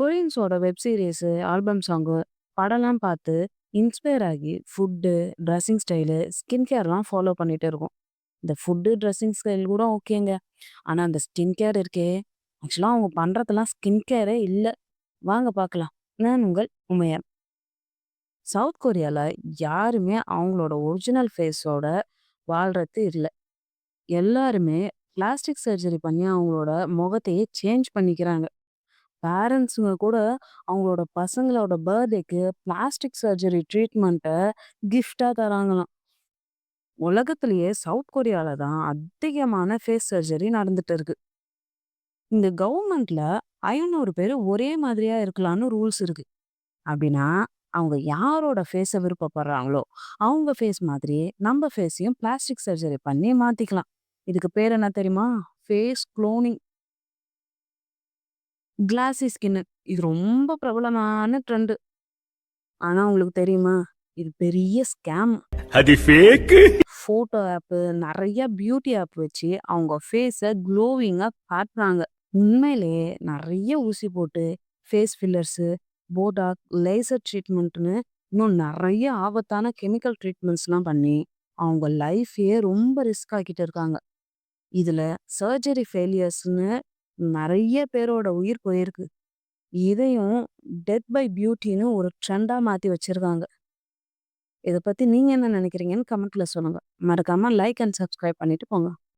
கொயின்ஸோட web series, album song, படம்லாம் பார்த்து inspire ஆகி ஃபுட்டு, ட்ரெஸ்ஸிங் ஸ்டைலு, ஸ்கின் கேர்லாம் ஃபாலோ பண்ணிட்டு இருக்கோம். இந்த ஃபுட்டு, ட்ரெஸ்ஸிங் ஸ்டைல் கூட ஓகேங்க. ஆனா அந்த ஸ்கின் கேர் இருக்கே, ஆக்சுவலா அவங்க பண்றதெல்லாம் ஸ்கின் கேரே இல்ல. வாங்க பார்க்கலாம். நான் உங்கள் உமையன். சவுத் கொரியாவில் யாருமே அவங்களோட ஒரிஜினல் ஃபேஸோட வாழ்றது இல்ல. எல்லாருமே பிளாஸ்டிக் சர்ஜரி பண்ணி அவங்களோட முகத்தையே சேஞ்ச் பண்ணிக்கிறாங்க. பேரண்ட்ஸுங்க கூட அவங்களோட பசங்களோட பர்த்டேக்கு பிளாஸ்டிக் சர்ஜரி ட்ரீட்மெண்ட்டை கிஃப்டாக தராங்களாம். உலகத்திலேயே சவுத் கொரியால தான் அதிகமான ஃபேஸ் சர்ஜரி நடந்துட்டு இருக்கு. இந்த கவர்மெண்ட்ல ஐநூறு பேர் ஒரே மாதிரியா இருக்கலாம்னு ரூல்ஸ் இருக்கு. அப்படின்னா, அவங்க யாரோட ஃபேஸை விருப்பப்படுறாங்களோ, அவங்க ஃபேஸ் மாதிரியே நம்ம ஃபேஸையும் பிளாஸ்டிக் சர்ஜரி பண்ணி மாத்திக்கலாம். இதுக்கு பேர் என்ன தெரியுமா? Face cloning. கிளாஸி ஸ்கின்னு. இது ரொம்ப பிரபலமான ட்ரெண்ட். ஆனா உங்களுக்கு தெரியுமா? இது பெரிய ஸ்கேம். அது ஃபேக்கு ஃபோட்டோ ஆப்பு, நெறைய பியூட்டி ஆப் வச்சு அவங்க ஃபேஸ க்ளோவிங்கா காட்டுறாங்க. உண்மையிலேயே நெறைய ஊசி போட்டு, ஃபேஸ் ஃபில்லர்ஸு, போடாக், லேசர் ட்ரீட்மெண்ட்ன்னு இன்னும் நெறைய ஆபத்தான கெமிக்கல் ட்ரீட்மெண்ட்ஸ்லாம் பண்ணி, அவங்க லைஃபையே ரொம்ப ரிஸ்க் ஆக்கிட்டு இருக்காங்க. இதுல சர்ஜரி ஃபெயிலியர்ஸ்ன்னு நிறைய பேரோட உயிர் போயிருக்கு. இதையும் டெத் பை பியூட்டின்னு ஒரு ட்ரெண்டாக மாற்றி வச்சிருக்காங்க. இதை பற்றி நீங்கள் என்ன நினைக்கிறீங்கன்னு கமெண்ட்ல சொல்லுங்கள் மறக்காமல் லைக் அண்ட் சப்ஸ்கிரைப் பண்ணிட்டு போங்க.